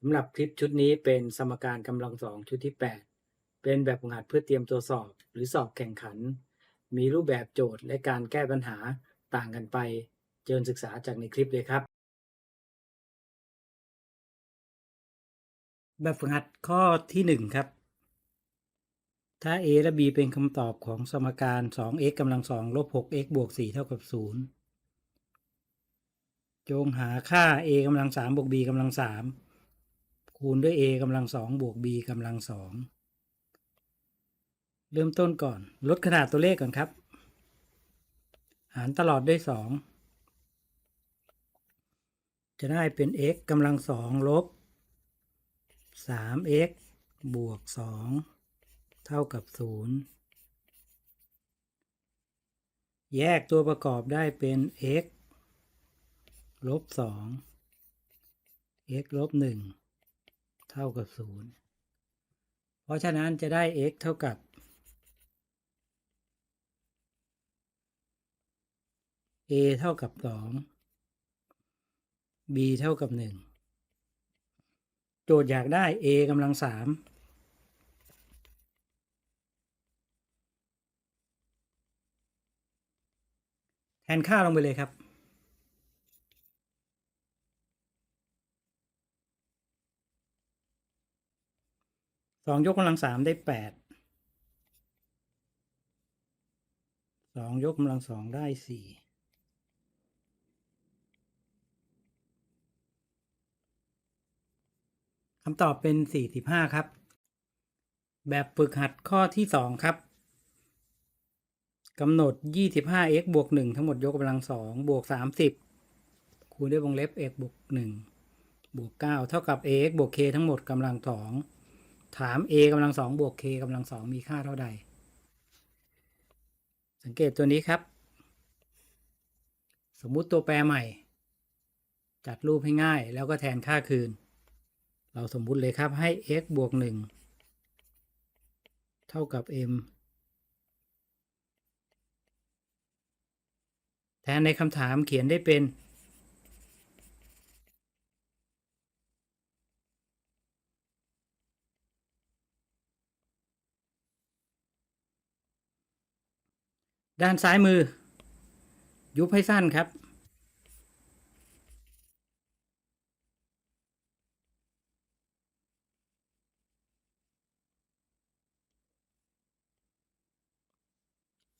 สำหรับคลิปชุดนี้เป็นสมการกำลังสองชุดที่ 8 เป็นแบบฝึกหัดเพื่อเตรียมตัวสอบหรือสอบแข่งขัน มีรูปแบบโจทย์และการแก้ปัญหาต่างกันไปเชิญศึกษาจากในคลิปเลยครับ แบบฝึกหัดข้อที่ 1 ครับ ถ้า a และ b เป็นคำตอบของสมการ 2x กำลัง2ลบ 6x บวก 4 เท่ากับ 0 จงหาค่า a กำลัง3บวก b กำลัง3 คูณด้วย a กำลัง2บวก b กำลัง2เริ่มต้นก่อน ลดขนาดตัวเลขก่อนครับ หารตลอดด้วย2จะได้เป็น x กำลัง2ลบ 3x บวก 2 เท่ากับ 0 แยกตัวประกอบได้เป็น x ลบ 2 x ลบ 1 เท่ากับ0เพราะฉะนั้นจะได้ x เท่ากับ a เท่ากับ2 b เท่ากับ1โจทย์อยากได้ a กำลัง3แทนค่าลงไปเลยครับ สองยกกำลังสามได้แปดสองยกกำลังสองได้สี่คำตอบเป็นสี่สิบห้าครับ แบบฝึกหัดข้อที่สองครับกำหนด 25x บวก 1 ทั้งหมดยกกำลัง 2 บวก 30 คูณด้วยวงเล็บ x บวก 1 บวก 9 เท่ากับ ax บวก k ทั้งหมดกำลัง 2 ถาม a กำลัง2บวก k กำลัง2มีค่าเท่าใด สังเกตตัวนี้ครับ สมมุติตัวแปรใหม่ จัดรูปให้ง่ายแล้วก็แทนค่าคืน เราสมมุติเลยครับให้ x บวก 1 เท่ากับ m แทนในคำถามเขียนได้เป็น ด้านซ้ายมือ ยุบให้สั้นครับ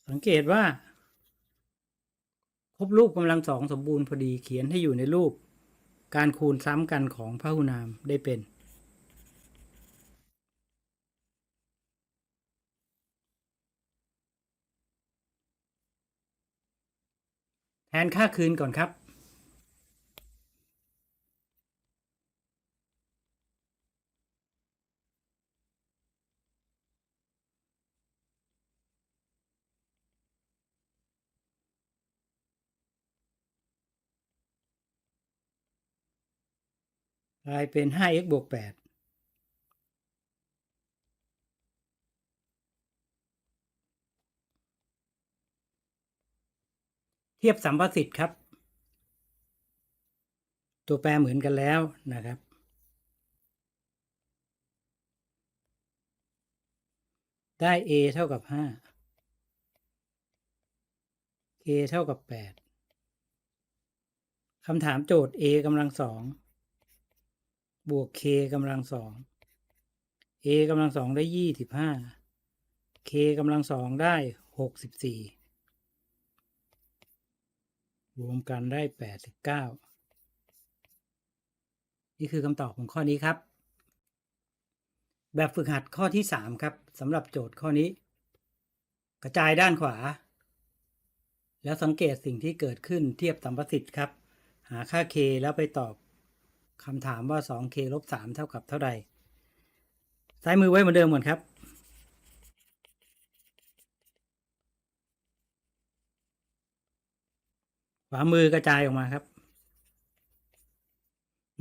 สังเกตว่า ครบรูปกำลังสองสมบูรณ์พอดีเขียนให้อยู่ในรูป การคูณซ้ำกันของพหุนามได้เป็น นค่าคืนก่อนครับกลายเป็น 5x บวก8 เทียบสัมประสิทธิ์ครับ ตัวแปรเหมือนกันแล้วนะครับ ได้ a เท่ากับ 5 k เท่ากับ 8คำถามโจทย์ a กำลังสองบวก k กำลังสอง a กำลังสองได้ยี่สิบห้า k กำลังสองได้หกสิบสี่ รวมกันได้แปดสิบเก้านี่คือคำตอบของข้อนี้ครับ แบบฝึกหัดข้อที่สามครับสำหรับโจทย์ข้อนี้ กระจายด้านขวา แล้วสังเกตสิ่งที่เกิดขึ้นเทียบสัมประสิทธิ์ครับ หาค่า k แล้วไปตอบคำถามว่า 2k ลบ3เท่ากับเท่าใดซ้ายมือไว้เหมือนเดิมก่อนครับ ขวามือกระจายออกมาครับ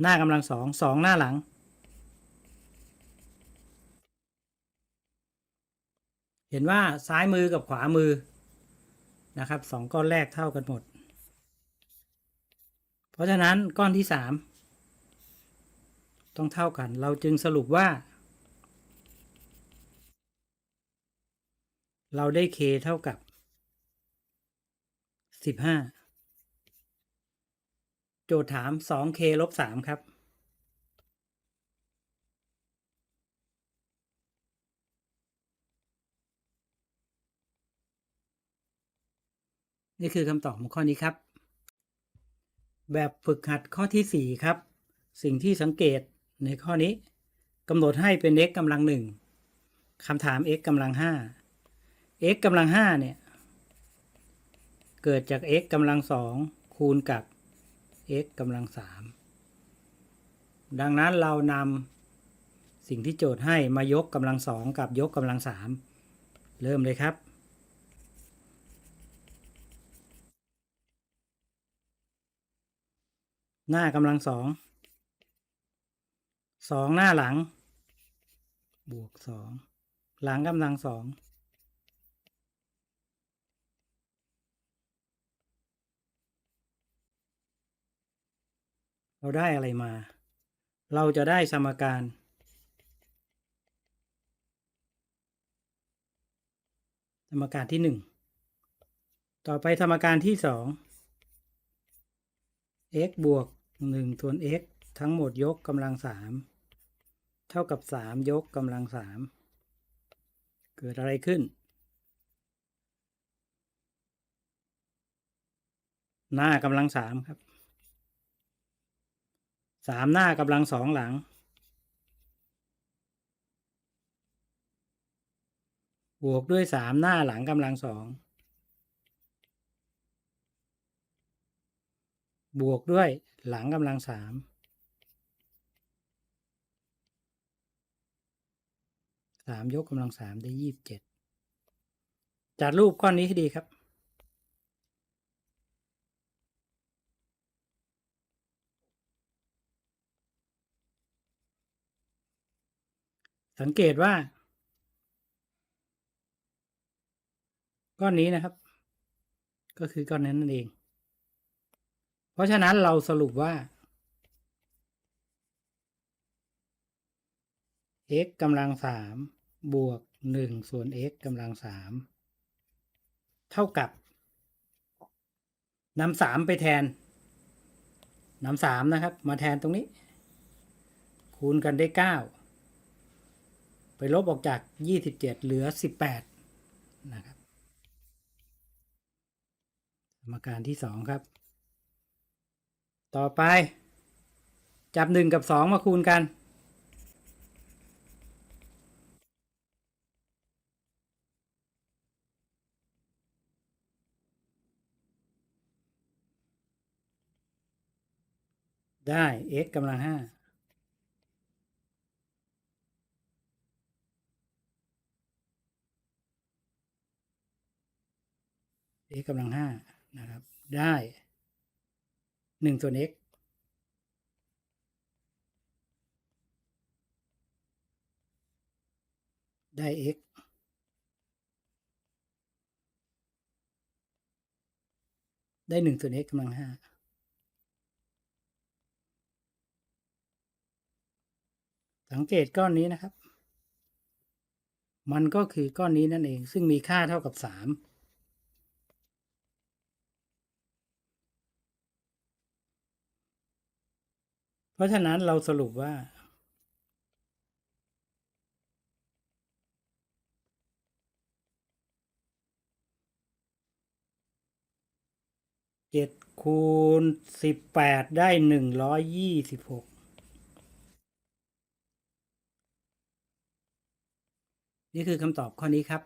หน้ากำลังสองสองหน้าหลัง เห็นว่าซ้ายมือกับขวามือนะครับสองก้อนแรกเท่ากันหมด เพราะฉะนั้นก้อนที่สามต้องเท่ากัน เราจึงสรุปว่า เราได้ k เท่ากับ15 โจทย์ถาม 2k ลบ3ครับ นี่คือคำตอบของข้อนี้ครับ แบบฝึกหัดข้อที่ 4 ครับ สิ่งที่สังเกตในข้อนี้กำหนดให้เป็น x กำลังหนึ่งคำถาม x กำลังห้า x กำลังห้าเนี่ย เกิดจาก x กำลังสองคูณกับ x กำลังสามดังนั้นเรานำสิ่งที่โจทย์ให้มายกกำลังสองกับยกกำลังสามเริ่มเลยครับ หน้ากำลังสองสองหน้าหลัง บวกสองหลังกำลังสอง เราได้อะไรมา เราจะได้สมการ สมการที่หนึ่งต่อไปสมการที่สอง x บวกหนึ่งส่วน x ทั้งหมดยกกำลังสามเท่ากับสามยกกำลังสามเกิดอะไรขึ้น หน้ากำลังสามครับ สามหน้ากำลังสองหลัง บวกด้วยสามหน้าหลังกำลังสอง บวกด้วยหลังกำลังสาม สามยกกำลังสามได้ยี่สิบเจ็ดจัดรูปก้อนนี้ให้ดีครับ สังเกตว่า ก้อนนี้นะครับ ก็คือก้อนนั้นนั่นเอง เพราะฉะนั้นเราสรุปว่า x กำลังสามบวกหนึ่งส่วน x กำลังสามเท่ากับนำสามไปแทนนำสามนะครับ มาแทนตรงนี้ คูณกันได้เก้า ไปลบออกจาก 27 เหลือ 18 นะครับ สมการที่ 2 ครับ ต่อไป จับ 1 กับ 2 มาคูณกัน ได้ x กำลัง5 x กำลังห้านะครับ ได้หนึ่งส่วน x ได้ x ได้หนึ่งส่วน x กำลังห้าสังเกตก้อนนี้นะครับ มันก็คือก้อนนี้นั่นเอง ซึ่งมีค่าเท่ากับสาม เพราะฉะนั้นเราสรุปว่า เจ็ดคูณสิบแปดได้หนึ่งร้อยยี่สิบหกนี่คือคำตอบข้อนี้ครับ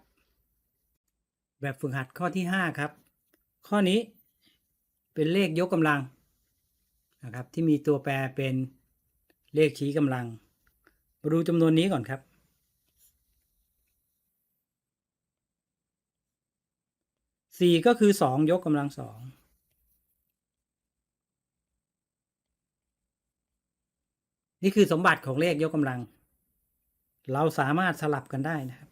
แบบฝึกหัดข้อที่5ครับ ข้อนี้เป็นเลขยกกำลัง นะครับ ที่มีตัวแปรเป็นเลขชี้กำลัง มาดูจำนวนนี้ก่อนครับ สี่ก็คือสองยกกำลังสองนี่คือสมบัติของเลขยกกำลัง เราสามารถสลับกันได้นะครับ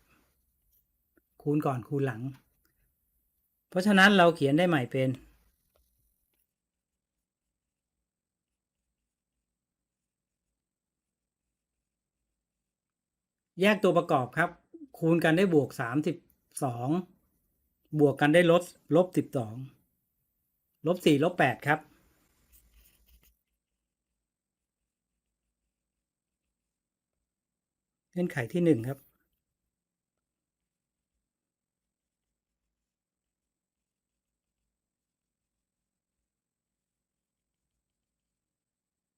คูณก่อนคูณหลัง เพราะฉะนั้นเราเขียนได้ใหม่เป็น แยกตัวประกอบครับ คูณกันได้บวกสามสิบสองบวกกันได้ลบลบสิบสองลบสี่ลบแปดครับ เงื่อนไขที่หนึ่งครับ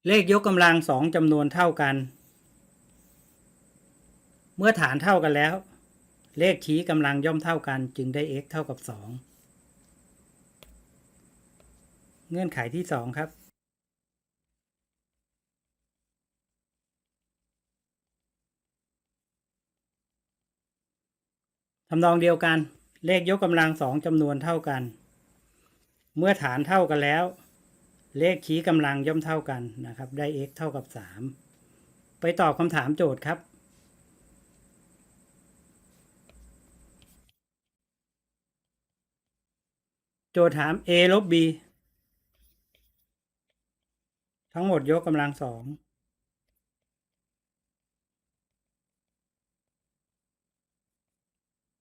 เลขยกกำลังสองจำนวนเท่ากัน เมื่อฐานเท่ากันแล้ว เลขชี้กำลังย่อมเท่ากัน จึงได้ x เท่ากับ 2 เงื่อนไขที่ 2 ครับ ทำนองเดียวกัน เลขยกกำลังสองจำนวนเท่ากัน เมื่อฐานเท่ากันแล้ว เลขชี้กำลังย่อมเท่ากันนะครับ ได้ x เท่ากับ 3 ไปตอบคำถามโจทย์ครับ โจทย์ถาม a ลบ b ทั้งหมดยกกำลังสอง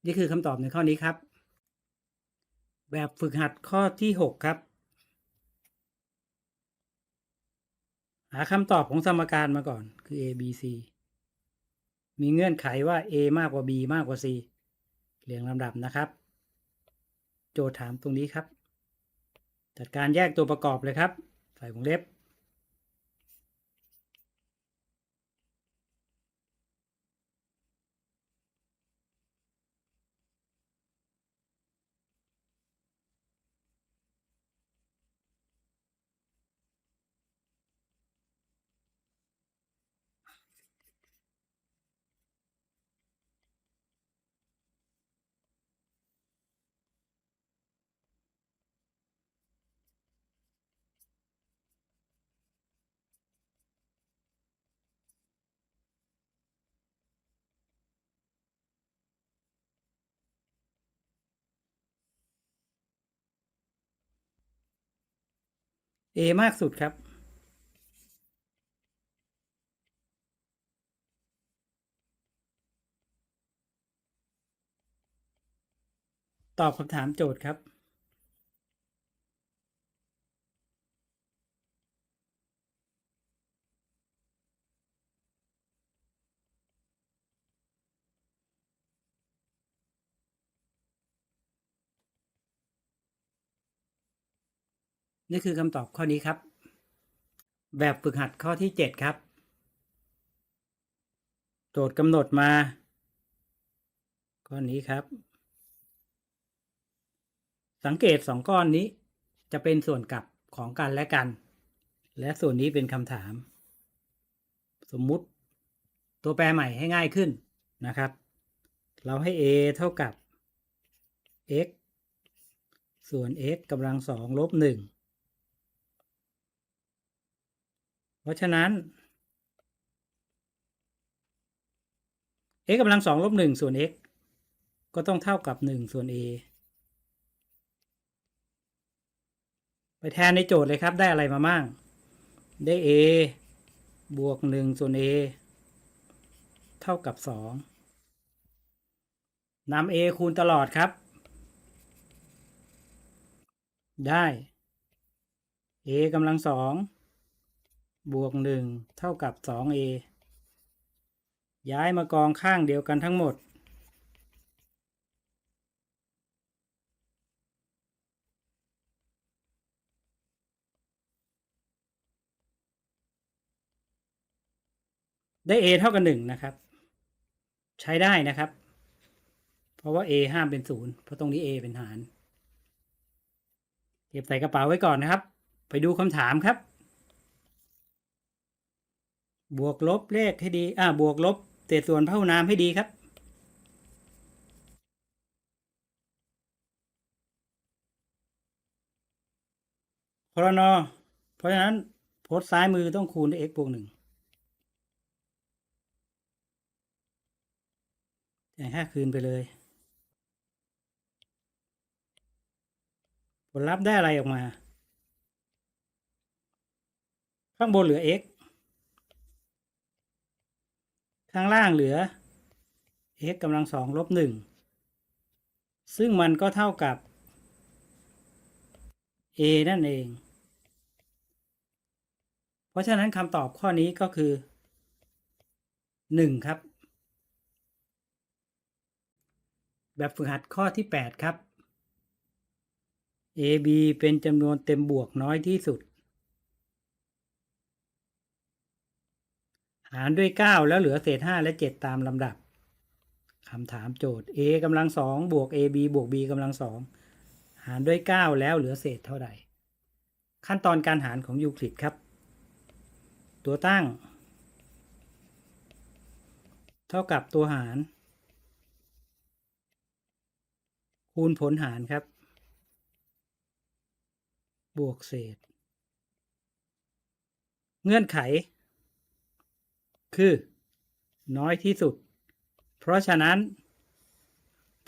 นี่คือคำตอบในข้อนี้ครับ แบบฝึกหัดข้อที่6ครับ หาคำตอบของสมการมาก่อนคือ a b c มีเงื่อนไขว่า a มากกว่า b มากกว่า c เรียงลำดับนะครับ โจทย์ถามตรงนี้ครับ จัดการแยกตัวประกอบเลยครับ ใส่วงเล็บ a มากสุดครับ ตอบคำถามโจทย์ครับ นี่คือคำตอบข้อนี้ครับ แบบฝึกหัดข้อที่ 7 ครับ โจทย์กำหนดมาข้อนี้ครับ สังเกตสองก้อนนี้ จะเป็นส่วนกลับของกันและกัน และส่วนนี้เป็นคำถาม สมมุติตัวแปรใหม่ให้ง่ายขึ้นนะครับ เราให้ a เท่ากับ x ส่วน x กำลังสองลบหนึ่ง เพราะฉะนั้น x กำลังสองลบหนึ่งส่วน x ก็ต้องเท่ากับหนึ่งส่วน a ไปแทนในโจทย์เลยครับได้อะไรมาบ้าง ได้ a บวกหนึ่งส่วน a เท่ากับสองนำ a คูณตลอดครับ ได้ a กำลังสอง บวกหนึ่งเท่ากับสอง a ย้ายมากองข้างเดียวกันทั้งหมด ได้ a เท่ากับหนึ่งนะครับ ใช้ได้นะครับ เพราะว่า a ห้ามเป็นศูนย์เพราะตรงนี้ a เป็นหาร เก็บใส่กระเป๋าไว้ก่อนนะครับ ไปดูคำถามครับ บวกลบเลขให้ดี อ่า บวกลบเศษส่วนเท่านามให้ดีครับ พรนเพราะฉะนั้นโพสซ้ายมือต้องคูณด้วย x บวกหนึ่งจ่ายค่าคืนไปเลย ผลลัพธ์ได้อะไรออกมา ข้างบนเหลือ x ข้างล่างเหลือ x กำลังสองลบหนึ่งซึ่งมันก็เท่ากับ a นั่นเอง เพราะฉะนั้นคำตอบข้อนี้ก็คือ 1 ครับ แบบฝึกหัดข้อที่ 8 ครับ a b เป็นจำนวนเต็มบวกน้อยที่สุด หารด้วย 9 แล้วเหลือเศษ 5 และ 7 ตามลำดับคำถามโจทย์ a กำลังสองบวก ab บวก b กำลังสองหารด้วย 9 แล้วเหลือเศษเท่าใดขั้นตอนการหารของยูคลิดครับ ตัวตั้ง เท่ากับตัวหาร คูณผลหารครับ บวกเศษ เงื่อนไข คือ น้อยที่สุด เพราะฉะนั้น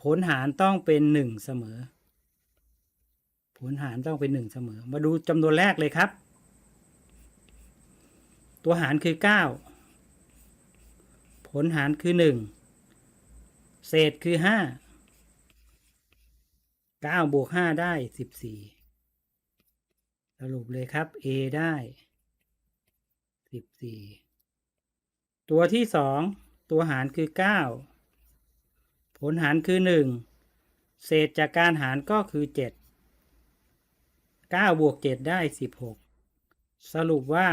ผลหารต้องเป็นหนึ่งเสมอ ผลหารต้องเป็นหนึ่งเสมอ มาดูจำนวนแรกเลยครับ ตัวหารคือ 9 ผลหารคือ 1 เศษคือ 5 9บวก5ได้ 14สรุปเลยครับ a ได้ 14 ตัวที่2ตัวหารคือ 9 ผลหารคือ 1 เศษจากการหารก็คือ 7 9บวก7ได้ 16 สรุปว่า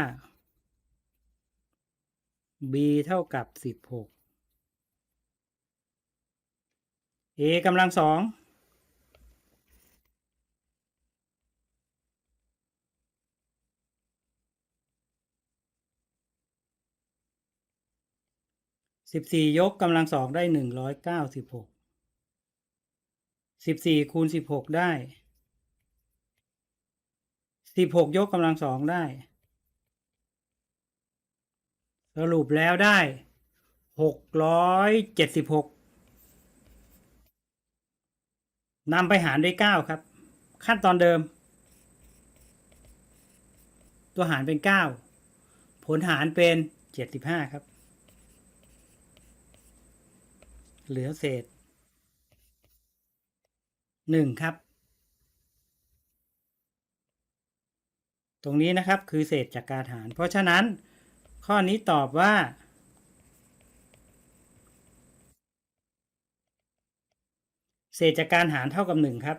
b เท่ากับ 16 a กำลังสอง สิบสี่ยกกำลังสองได้หนึ่งร้อยเก้าสิบหกสิบสี่คูณสิบหกได้สิบหกยกกำลังสองได้ สรุปแล้วได้หกร้อยเจ็ดสิบหกนำไปหารด้วยเก้าครับ ขั้นตอนเดิม ตัวหารเป็นเก้าผลหารเป็นเจ็ดสิบห้าครับ เหลือเศษหนึ่งครับ ตรงนี้นะครับคือเศษจากการหาร เพราะฉะนั้นข้อนี้ตอบว่า เศษจากการหารเท่ากับหนึ่งครับ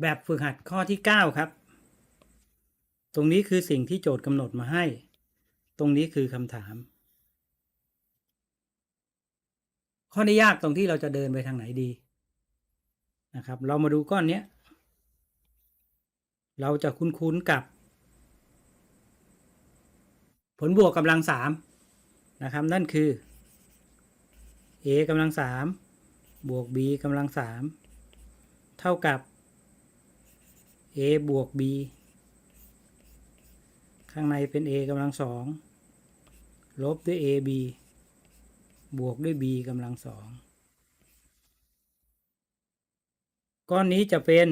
แบบฝึกหัดข้อที่9ครับ ตรงนี้คือสิ่งที่โจทย์กำหนดมาให้ ตรงนี้คือคำถาม ข้อนี้ยากตรงที่เราจะเดินไปทางไหนดีนะครับ เรามาดูก้อนเนี้ยเราจะคุ้นๆกับ ผลบวกกำลังสามนะครับ นั่นคือ a กำลังสามบวก b กำลังสามเท่ากับ a บวก b ข้างในเป็น a กำลังสองลบด้วย ab บวกด้วย b กำลังสองก้อนนี้จะเป็น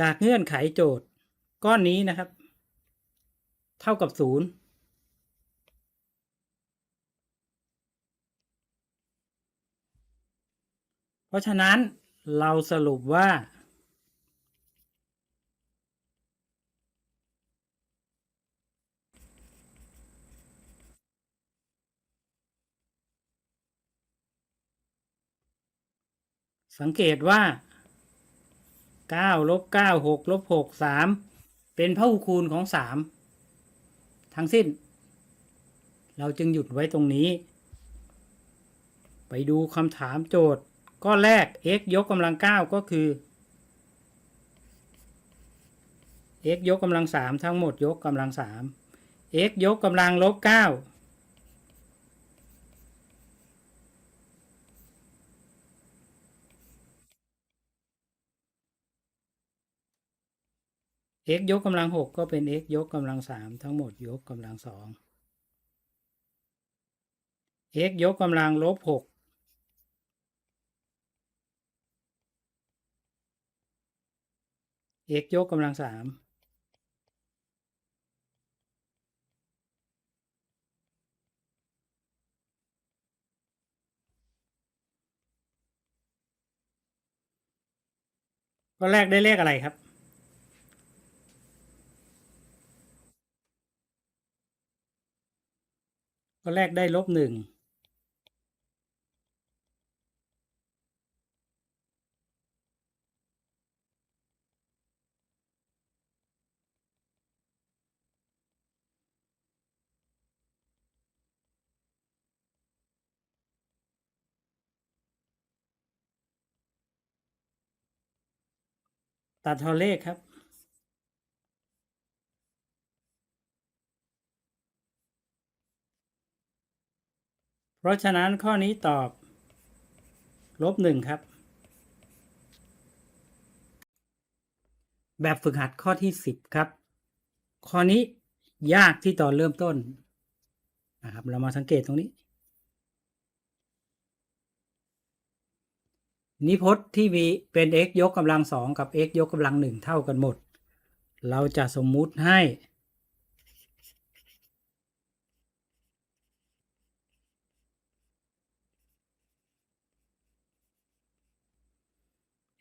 จากเงื่อนไขโจทย์ ก้อนนี้นะครับ เท่ากับศูนย์เพราะฉะนั้นเราสรุปว่า สังเกตว่า9ลบ9 6ลบ6 3 เป็นพหุคูณของ 3 ทั้งสิ้น เราจึงหยุดไว้ตรงนี้ ไปดูคำถามโจทย์ก้อนแรก x ยกกำลัง 9 ก็คือ x ยกกำลัง 3 ทั้งหมดยกกำลัง 3 x ยกกำลังลบ 9 x ยกกำลัง6ก็เป็น x ยกกำลัง3ทั้งหมดยกกำลัง2 x ยกกำลังลบ6 x ยกกำลังสามก็แรกได้เลขอะไรครับ ก็แรกได้ลบหนึ่งตัดทอเลขครับ เพราะฉะนั้นข้อนี้ตอบ ลบหนึ่งครับ แบบฝึกหัดข้อที่สิบครับ ข้อนี้ยากที่ตอนเริ่มต้นนะครับ เรามาสังเกตตรงนี้ นิพจน์ที่มีเป็น x ยกกำลังสองกับ x ยกกำลังหนึ่งเท่ากันหมด เราจะสมมุติให้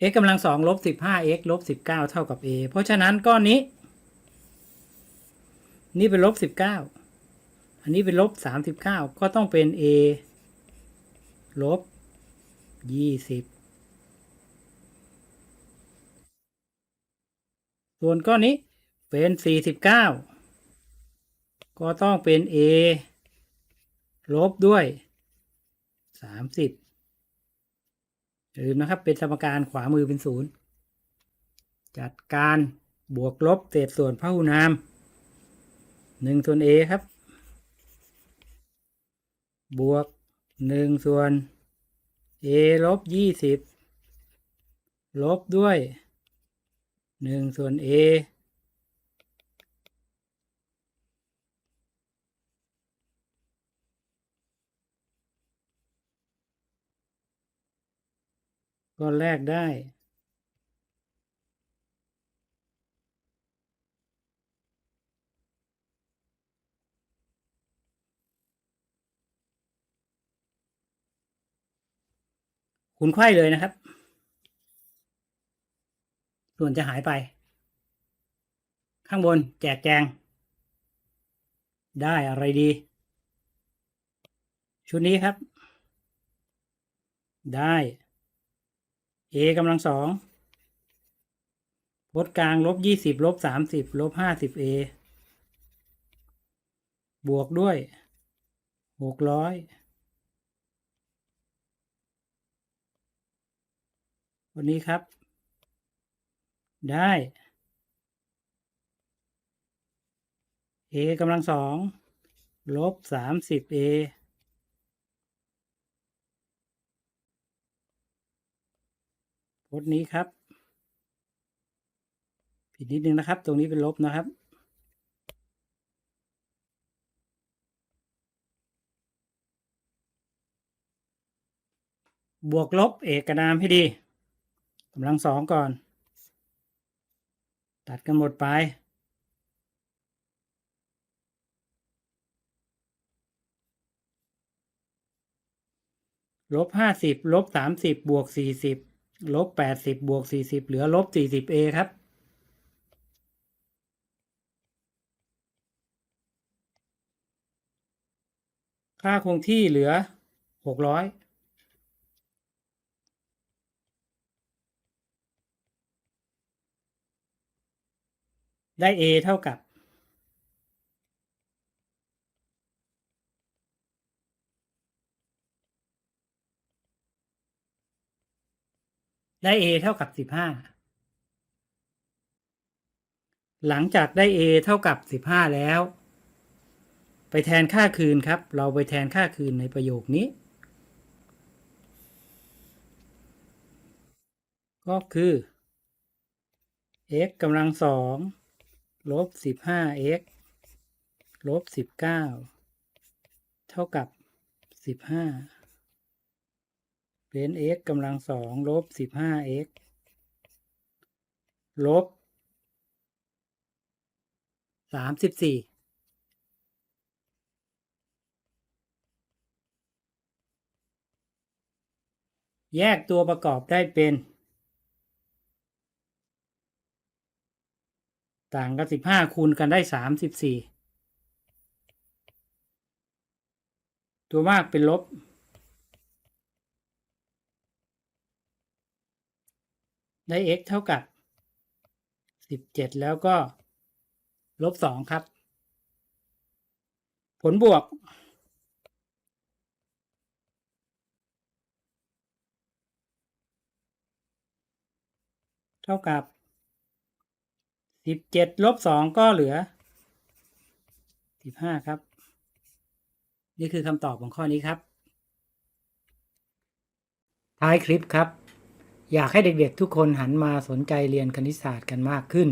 x กำลังสองลบสิบห้า x ลบสิบเก้าเท่ากับ a เพราะฉะนั้นก้อนนี้ นี่เป็นลบสิบเก้าอันนี้เป็นลบสามสิบเก้าก็ต้องเป็น a ลบยี่สิบส่วนก้อนนี้เป็นสี่สิบเก้าก็ต้องเป็น a ลบด้วยสามสิบ อย่าลืมนะครับ เป็นสมการขวามือเป็นศูนย์จัดการบวกลบเศษส่วนพหุนามหนึ่งส่วน a ครับ บวกหนึ่งส่วน a ลบยี่สิบลบด้วยหนึ่งส่วน a ก็แลกได้ คุณไขว้เลยนะครับ ส่วนจะหายไป ข้างบนแจกแจง ได้อะไรดี ชุดนี้ครับ ได้ a กำลังสองพจน์กลางลบยี่สิบลบสามสิบลบห้าสิบ a บวกด้วยหกร้อยวันนี้ครับ ได้ a กำลังสองลบสามสิบ a พจน์นี้ครับ ผิดนิดนึงนะครับ ตรงนี้เป็นลบนะครับ บวกลบเอกนามให้ดีกำลังสองก่อน ตัดกันหมดไปลบห้าสิบลบสามสิบบวกสี่สิบ ลบแปดสิบบวกสี่สิบเหลือลบสี่สิบเอครับ ค่าคงที่เหลือหกร้อยได้ a เท่ากับ ได้ a เท่ากับสิบห้าหลังจากได้ a เท่ากับสิบห้าแล้ว ไปแทนค่าคืนครับ เราไปแทนค่าคืนในประโยคนี้ ก็คือ x กำลังสองลบสิบห้า x ลบสิบเก้าเท่ากับสิบห้า เป็น x กำลังสองลบสิบห้า x ลบสามสิบสี่แยกตัวประกอบได้เป็น ต่างกันสิบห้าคูณกันได้สามสิบสี่ตัวมากเป็นลบ ได้ x เท่ากับสิบเจ็ดแล้วก็ลบสองครับ ผลบวก เท่ากับสิบเจ็ดลบสองก็เหลือสิบห้าครับ นี่คือคำตอบของข้อนี้ครับ ท้ายคลิปครับ อยากให้เด็กๆทุกคนหันมาสนใจเรียนคณิตศาสตร์กันมากขึ้น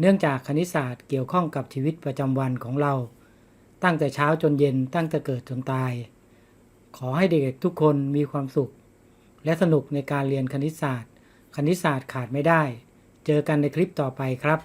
เนื่องจากคณิตศาสตร์เกี่ยวข้องกับชีวิตประจำวันของเรา ตั้งแต่เช้าจนเย็นตั้งแต่เกิดจนตาย ขอให้เด็กๆทุกคนมีความสุข และสนุกในการเรียนคณิตศาสตร์ คณิตศาสตร์ขาดไม่ได้ เจอกันในคลิปต่อไปครับ